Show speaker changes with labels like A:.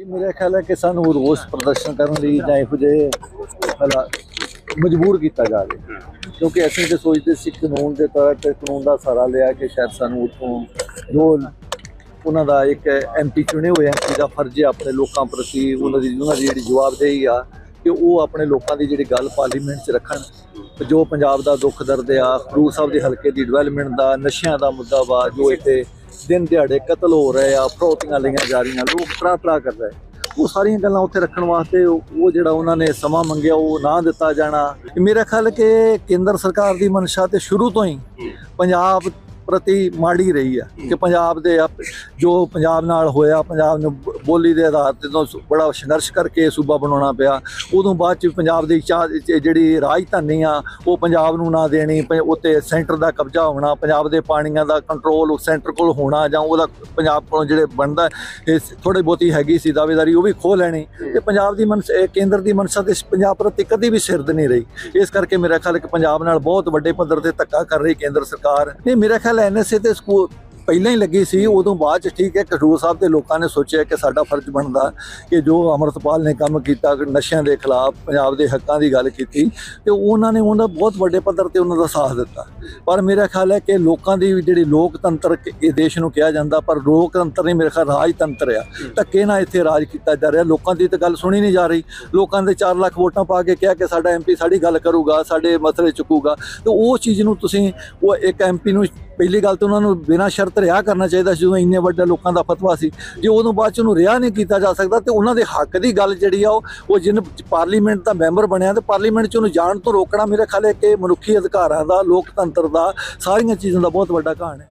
A: ਇਹ ਮੇਰਾ ਖਿਆਲ ਹੈ ਕਿ ਸਾਨੂੰ ਰੋਸ ਪ੍ਰਦਰਸ਼ਨ ਕਰਨ ਲਈ ਜਾਂ ਇਹੋ ਜਿਹੇ ਮਜਬੂਰ ਕੀਤਾ ਜਾ ਰਿਹਾ ਕਿਉਂਕਿ ਅਸੀਂ ਤੇ ਸੋਚਦੇ ਸੀ ਕਾਨੂੰਨ ਦੇ ਤਹਿਤ ਤੇ ਕਾਨੂੰਨ ਦਾ ਸਹਾਰਾ ਲਿਆ ਕਿ ਸ਼ਾਇਦ ਸਾਨੂੰ ਉਤੋਂ ਜੋ ਉਹਨਾਂ ਦਾ ਇੱਕ ਐਮਪੀ ਚੁਣੇ ਹੋਏ ਐਮਪੀ ਦਾ ਫਰਜ਼ ਹੈ ਆਪਣੇ ਲੋਕਾਂ ਪ੍ਰਤੀ, ਉਹਨਾਂ ਦੀ ਉਹਨਾਂ ਦੀ ਜਿਹੜੀ ਜਵਾਬਦੇਹੀ ਆ ਕਿ ਉਹ ਆਪਣੇ ਲੋਕਾਂ ਦੀ ਜਿਹੜੀ ਗੱਲ ਪਾਰਲੀਮੈਂਟ 'ਚ ਰੱਖਣ। ਜੋ ਪੰਜਾਬ ਦਾ ਦੁੱਖ ਦਰਦ ਆ, ਖਡੂਰ ਸਾਹਿਬ ਦੇ ਹਲਕੇ ਦੀ ਡਿਵੈਲਪਮੈਂਟ ਦਾ, ਨਸ਼ਿਆਂ ਦਾ ਮੁੱਦਾ ਵਾ, ਜੋ ਇੱਥੇ ਦਿਨ ਦਿਹਾੜੇ ਕਤਲ ਹੋ ਰਹੇ ਆ, ਫਰੋਤੀਆਂ ਲਈਆਂ ਜਾ ਰਹੀਆਂ, ਲੋਕ ਤਰਾ ਤਰਾ ਕਰ ਰਹੇ। ਉਹ ਸਾਰੀਆਂ ਗੱਲਾਂ ਉੱਥੇ ਰੱਖਣ ਵਾਸਤੇ ਉਹ ਜਿਹੜਾ ਉਹਨਾਂ ਨੇ ਸਮਾਂ ਮੰਗਿਆ, ਉਹ ਨਾ ਦਿੱਤਾ ਜਾਣਾ। ਮੇਰਾ ਖਿਆਲ ਕਿ ਕੇਂਦਰ ਸਰਕਾਰ ਦੀ ਮਨਸ਼ਾ ਤੇ ਸ਼ੁਰੂ ਤੋਂ ਹੀ ਪੰਜਾਬ ਪ੍ਰਤੀ ਮਾੜੀ ਰਹੀ ਆ, ਕਿ ਪੰਜਾਬ ਦੇ ਆਪ- ਜੋ ਪੰਜਾਬ ਨਾਲ ਹੋਇਆ, ਪੰਜਾਬ ਨੂੰ ਬੋਲੀ ਦੇ ਆਧਾਰ ਤੇ ਤੋਂ ਬੜਾ ਸੰਘਰਸ਼ ਕਰਕੇ ਸੂਬਾ ਬਣਾਉਣਾ ਪਿਆ। ਉਦੋਂ ਬਾਅਦ ਚ ਪੰਜਾਬ ਦੀ ਚਾਹ ਜਿਹੜੀ ਰਾਜਧਾਨੀ ਆ, ਉਹ ਪੰਜਾਬ ਨੂੰ ਨਾ ਦੇਣੀ, ਪ- ਉੱਤੇ ਸੈਂਟਰ ਦਾ ਕਬਜ਼ਾ ਹੋਣਾ, ਪੰਜਾਬ ਦੇ ਪਾਣੀਆਂ ਦਾ ਕੰਟਰੋਲ ਸੈਂਟਰ ਕੋਲ ਹੋਣਾ ਜਾਂ ਉਹਦਾ ਪੰਜਾਬ ਕੋਲੋਂ ਜਿਹੜੇ ਬਣਦਾ, ਇਹ ਥੋੜੀ ਬਹੁਤੀ ਹੈਗੀ ਸੀ ਦਾਅਵੇਦਾਰੀ, ਉਹ ਵੀ ਖੋ ਲੈਣੀ। ਤੇ ਪੰਜਾਬ ਦੀ ਮਨਸ ਇਹ ਕੇਂਦਰ ਦੀ ਮਨਸ਼ਾ ਤੇ ਪੰਜਾਬ ਪ੍ਰਤੀ ਕਦੀ ਵੀ ਸਿਰਦ ਨਹੀਂ ਰਹੀ। ਇਸ ਕਰਕੇ ਮੇਰਾ ਖਿਆਲ ਹੈ ਕਿ ਪੰਜਾਬ ਨਾਲ ਬਹੁਤ ਵੱਡੇ ਪੱਧਰ ਤੇ ਧੱਕਾ ਕਰ ਰਹੀ ਕੇਂਦਰ ਸਰਕਾਰ। ਇਹ ਮੇਰਾ ਖਿਆਲ ਐਨਐਸਏ ਤੇ ਸਕੂਲ ਪਹਿਲਾਂ ਹੀ ਲੱਗੀ ਸੀ, ਉਦੋਂ ਬਾਅਦ ਚ ਠੀਕ ਹੈ ਕਠੂਰ ਸਾਹਿਬ ਦੇ ਲੋਕਾਂ ਨੇ ਸੋਚਿਆ ਕਿ ਸਾਡਾ ਫਰਜ਼ ਬਣਦਾ ਕਿ ਜੋ ਅਮਰਤਪਾਲ ਨੇ ਕੰਮ ਕੀਤਾ, ਨਸ਼ਿਆਂ ਦੇ ਖਿਲਾਫ ਪੰਜਾਬ ਦੇ ਹੱਕਾਂ ਦੀ ਗੱਲ ਕੀਤੀ, ਤੇ ਉਹਨਾਂ ਨੇ ਉਹਦਾ ਬਹੁਤ ਵੱਡੇ ਪੱਧਰ ਤੇ ਉਹਨਾਂ ਦਾ ਸਾਥ ਦਿੱਤਾ। ਪਰ ਮੇਰਾ ਖਿਆਲ ਹੈ ਕਿ ਲੋਕਾਂ ਦੀ ਜਿਹੜੀ ਲੋਕਤੰਤਰ ਇਹ ਦੇਸ਼ ਨੂੰ ਕਿਹਾ ਜਾਂਦਾ, ਪਰ ਲੋਕਤੰਤਰ ਨਹੀਂ, ਮੇਰੇ ਖਿਆਲ ਰਾਜਤੰਤਰ ਆ। ਧੱਕੇ ਨਾਲ ਇੱਥੇ ਰਾਜ ਕੀਤਾ ਜਾ ਰਿਹਾ, ਲੋਕਾਂ ਦੀ ਤਾਂ ਗੱਲ ਸੁਣੀ ਨਹੀਂ ਜਾ ਰਹੀ। ਲੋਕਾਂ ਦੇ 4 ਲੱਖ ਵੋਟਾਂ ਪਾ ਕੇ ਕਿਹਾ ਕਿ ਸਾਡਾ ਐਮਪੀ ਸਾਡੀ ਗੱਲ ਕਰੂਗਾ, ਸਾਡੇ ਮਸਲੇ ਚੁੱਕੂਗਾ, ਤੇ ਉਹ ਚੀਜ਼ ਨੂੰ ਤੁਸੀਂ, ਉਹ ਇੱਕ ਐਮਪੀ ਨੂੰ ਪਹਿਲੀ ਗੱਲ ਤਾਂ ਉਹਨਾਂ ਨੂੰ ਬਿਨਾਂ ਸ਼ਰਤ ਰਿਹਾ ਕਰਨਾ ਚਾਹੀਦਾ ਸੀ, ਜਦੋਂ ਇੰਨੇ ਵੱਡੇ ਲੋਕਾਂ ਦਾ ਫਤਵਾ ਸੀ। ਜੇ ਉਦੋਂ ਬਾਅਦ ਚ ਉਹਨੂੰ ਰਿਹਾ ਨਹੀਂ ਕੀਤਾ ਜਾ ਸਕਦਾ, ਤੇ ਉਹਨਾਂ ਦੇ ਹੱਕ ਦੀ ਗੱਲ ਜਿਹੜੀ ਆ, ਉਹ ਉਹ ਜਿਨ ਪਾਰਲੀਮੈਂਟ ਦਾ ਮੈਂਬਰ ਬਣਿਆ, ਤੇ ਪਾਰਲੀਮੈਂਟ ਚ ਉਹਨੂੰ ਜਾਣ ਤੋਂ ਰੋਕਣਾ ਮੇਰੇ ਖਿਆਲ ਹੈ ਕਿ ਮਨੁੱਖੀ ਅਧਿਕਾਰਾਂ ਦਾ, ਲੋਕਤੰਤਰ ਦਾ, ਸਾਰੀਆਂ ਚੀਜ਼ਾਂ ਦਾ ਬਹੁਤ ਵੱਡਾ ਘਾਣ ਹੈ।